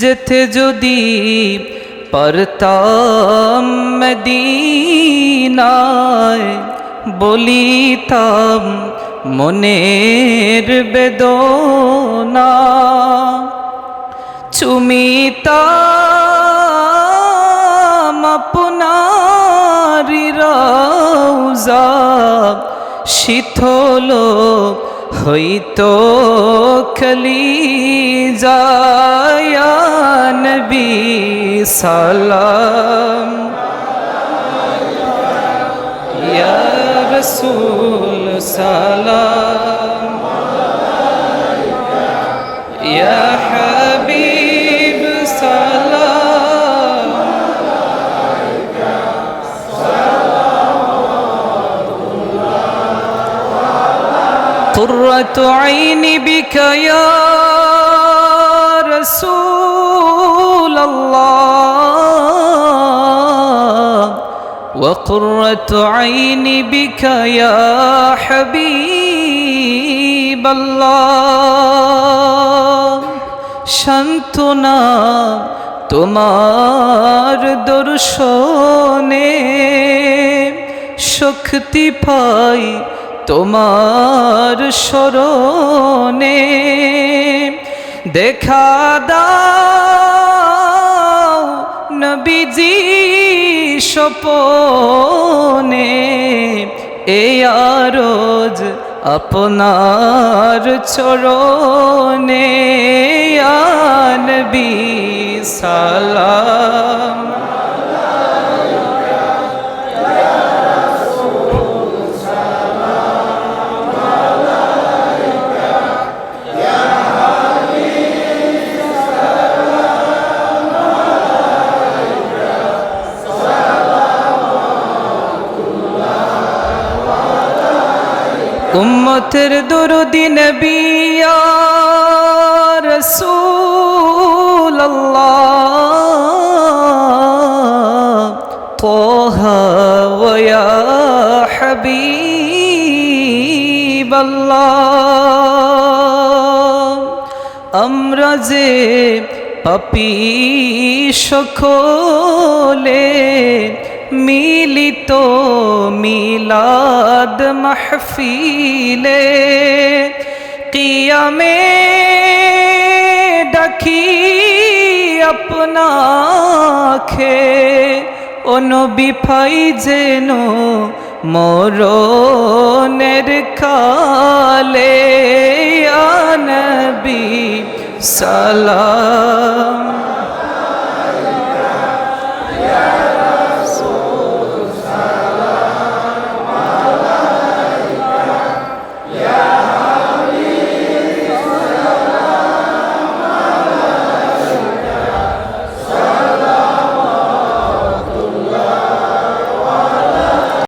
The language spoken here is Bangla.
যেতে যদি পারতাম মদিনায় বলিতাম মনের বেদনা। চুমিতাম আপনারি রৌজা শীতল হইতো খলি নবী সালাম। ইয়া রসুল সালাম। ইয়া قرة عيني بك يا رسول الله وقرة عيني بك يا حبيب الله শান্তনা তোমার দর্শনে শক্তি পাই তোমার স্মরণে দেখা দাও নবীজি সপনে এ আরজ আপনার চরণে নবী সালাম উম্মতের দুরুদি নবী রাসূলুল্লাহ। তোহা হাবিবাল্লাহ। আমরা যে পাপি সকলে মিলিত মিলাদ মাহফিলে কিয়ামে ডাকি আপনাখে অনবি ফাই যেন মরণের কালে আনবি সালাম